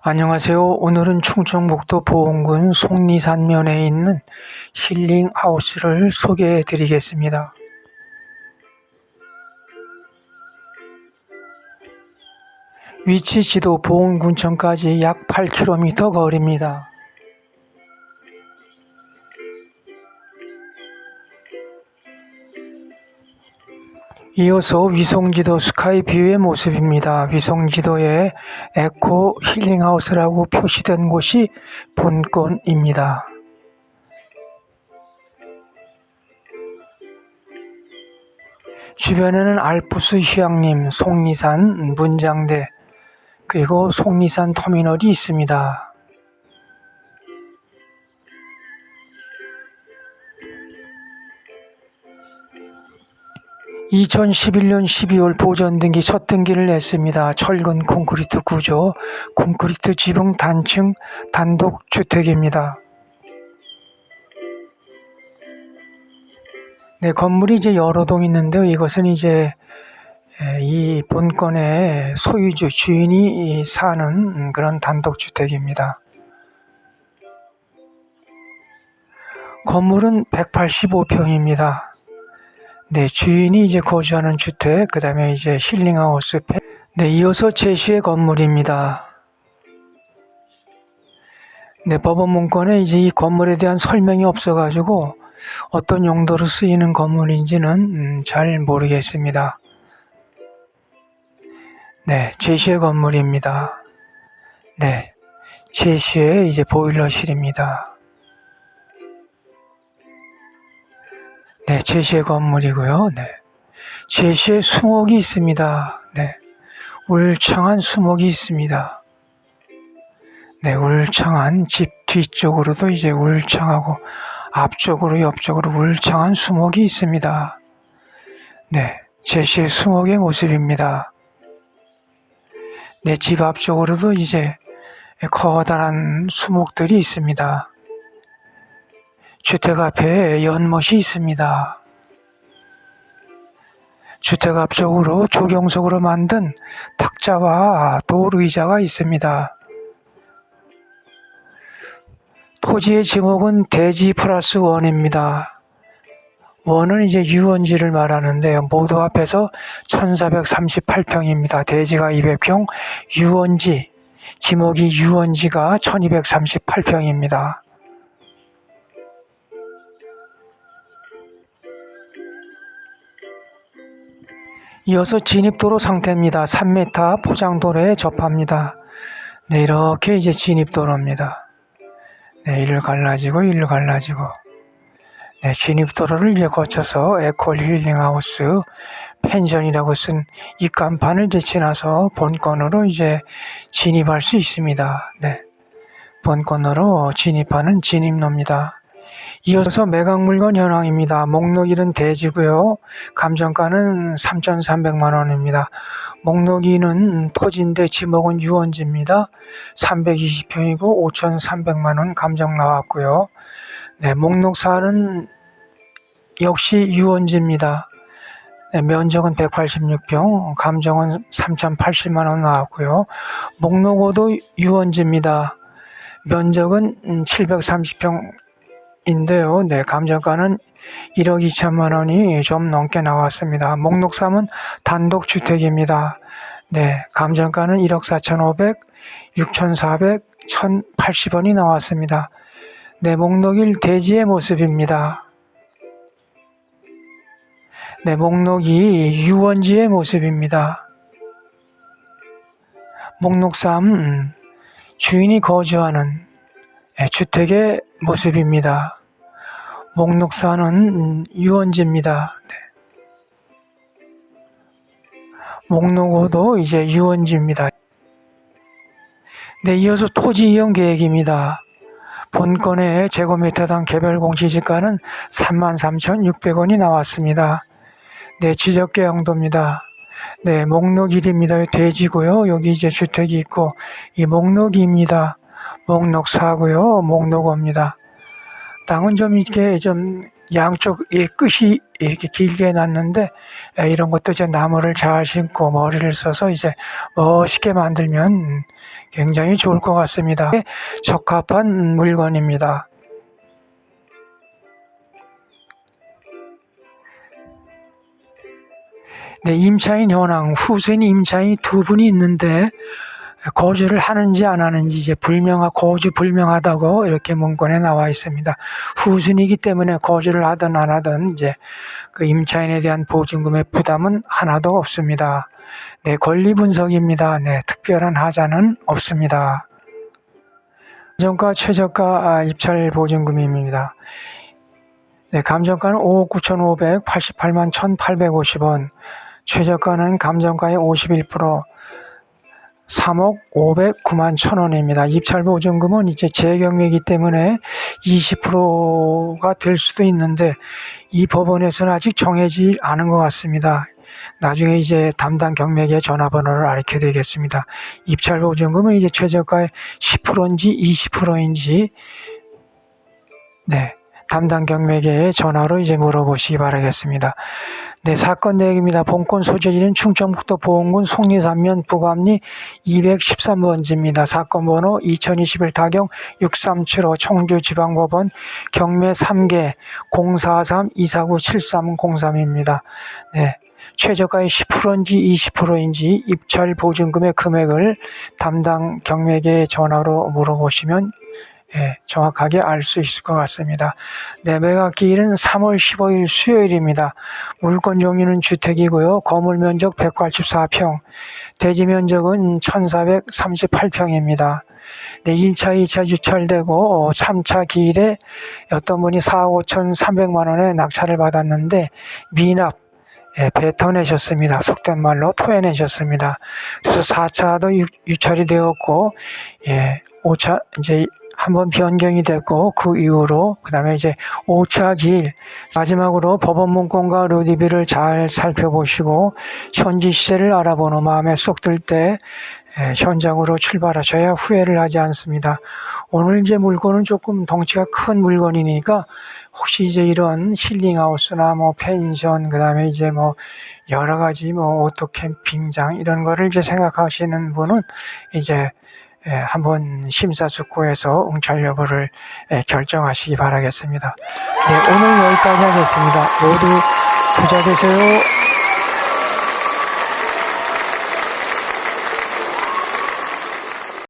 안녕하세요. 오늘은 충청북도 보은군 속리산면에 있는 힐링하우스를 소개해 드리겠습니다. 위치 지도 보은군청까지 약 8km 거리입니다. 이어서 위성지도 스카이뷰의 모습입니다. 위성지도에 에코 힐링하우스라고 표시된 곳이 본건입니다. 주변에는 알프스 휴양림, 속리산 문장대, 그리고 속리산 터미널이 있습니다. 2011년 12월 보전 등기 첫 등기를 냈습니다. 철근 콘크리트 구조, 콘크리트 지붕 단층 단독 주택입니다. 네, 건물이 이제 여러 동 있는데요. 이것은 이제 에, 이 본건의 소유주 주인이 사는 그런 단독 주택입니다. 건물은 185평입니다. 네, 주인이 이제 거주하는 주택, 그 다음에 이제 힐링하우스. 펜- 네, 이어서 제시의 건물입니다. 네, 법원 문건에 이제 이 건물에 대한 설명이 없어가지고 어떤 용도로 쓰이는 건물인지는 음, 잘 모르겠습니다. 네, 제시의 건물입니다. 네, 제시의 이제 보일러실입니다. 네, 제시의 건물이고요. 네. 제시의 수목이 있습니다. 네. 울창한 수목이 있습니다. 네, 울창한 집 뒤쪽으로도 이제 울창하고 앞쪽으로 옆쪽으로 울창한 수목이 있습니다. 네, 제시의 수목의 모습입니다. 네, 집 앞쪽으로도 이제 커다란 수목들이 있습니다. 주택 앞에 연못이 있습니다. 주택 앞쪽으로 조경석으로 만든 탁자와 돌 의자가 있습니다. 토지의 지목은 대지 플러스 원입니다. 원은 이제 유원지를 말하는데요. 모두 합해서 1438평입니다. 대지가 200평, 유원지, 지목이 유원지가 1238평입니다. 이어서 진입도로 상태입니다. 3m 포장도로에 접합니다. 네, 이렇게 이제 진입도로입니다. 네, 이를 갈라지고 이를 갈라지고 네, 진입도로를 이제 거쳐서 에콜 힐링하우스 펜션이라고 쓴 이 간판을 이제 지나서 본건으로 이제 진입할 수 있습니다. 네, 본건으로 진입하는 진입로입니다. 이어서 매각물건 현황입니다. 목록일은 대지고요. 감정가는 3,300만 원입니다. 목록이는 토지인데 지목은 유원지입니다. 320평이고 5,300만 원 감정 나왔고요. 네, 목록사는 역시 유원지입니다. 네, 면적은 186평, 감정은 3,080만 원 나왔고요. 목록호도 유원지입니다. 면적은 730평 인데요. 네, 감정가는 1억 2천만 원이 좀 넘게 나왔습니다. 목록 3은 단독 주택입니다. 네, 감정가는 1억 4,500, 6,400, 1,080원이 나왔습니다. 네, 목록 1 대지의 모습입니다. 네, 목록 2 유원지의 모습입니다. 목록 3 주인이 거주하는 네, 주택의 모습입니다. 목록사는 유원지입니다. 네. 목록호도 이제 유원지입니다. 네, 이어서 토지 이용 계획입니다. 본건의 제곱미터당 개별 공시지가는 33,600원이 나왔습니다. 네, 지적계 용도입니다. 네, 목록 1입니다. 돼지고요. 여기 이제 주택이 있고, 이 목록 2입니다. 목록 4고요. 목록 5입니다. 땅은 좀 이렇게 좀 양쪽 이 끝이 이렇게 길게 났는데 에, 이런 것도 이제 나무를 잘 심고 머리를 써서 이제 멋있게 만들면 굉장히 좋을 것 같습니다. 적합한 물건입니다. 네, 임차인 현황, 후순위 임차인이 두 분이 있는데 거주를 하는지 안 하는지 이제 불명하 거주 불명하다고 이렇게 문건에 나와 있습니다. 후순위이기 때문에 거주를 하든 안 하든 이제 그 임차인에 대한 보증금의 부담은 하나도 없습니다. 네, 권리 분석입니다. 네, 특별한 하자는 없습니다. 감정가 최저가 아, 입찰 보증금입니다. 네, 감정가는 5억 9,588만 1,850원, 최저가는 감정가의 51%, 3억 509만 천 원입니다. 입찰 보증금은 이제 재경매이기 때문에 20%가 될 수도 있는데 이 법원에서는 아직 정해지지 않은 것 같습니다. 나중에 이제 담당 경매계 전화번호를 알려 드리겠습니다. 입찰 보증금은 이제 최저가의 10%인지 20%인지 네. 담당 경매계에 전화로 이제 물어보시기 바라겠습니다. 네, 사건 내역입니다. 본건 소재지는 충청북도 보은군 속리산면 부감리 213번지입니다. 사건 번호 2021 타경 6375 청주지방법원 경매 3개 043 249 7303입니다. 네. 최저가의 10%인지 20%인지 입찰 보증금의 금액을 담당 경매계에 전화로 물어보시면 예, 정확하게 알 수 있을 것 같습니다. 네, 매각기일은 3월 15일 수요일입니다. 물건 종류는 주택이고요. 건물 면적 184평, 대지 면적은 1438평입니다. 네, 1차, 2차 유찰되고 3차 기일에 어떤 분이 4억 5천 3백만 원의 낙찰을 받았는데 미납 예, 뱉어내셨습니다. 속된 말로 토해내셨습니다. 그래서 4차도 유, 찰이 되었고, 예, 5차, 이제 한번 변경이 됐고 그 이후로 그 다음에 이제 5차 기일 마지막으로 법원 문건과 루디비를 잘 살펴보시고 현지 시세를 알아보는 마음에 쏙 들 때 현장으로 출발하셔야 후회를 하지 않습니다. 오늘 이제 물건은 조금 덩치가 큰 물건이니까 혹시 이제 이런 힐링하우스나 뭐 펜션 그다음에 이제 뭐 여러 가지 뭐 오토 캠핑장 이런 거를 이제 생각하시는 분은 이제 예, 한번 심사숙고해서 응찰 여부를 예, 결정하시기 바라겠습니다. 네, 오늘 여기까지 하겠습니다. 모두 부자 되세요.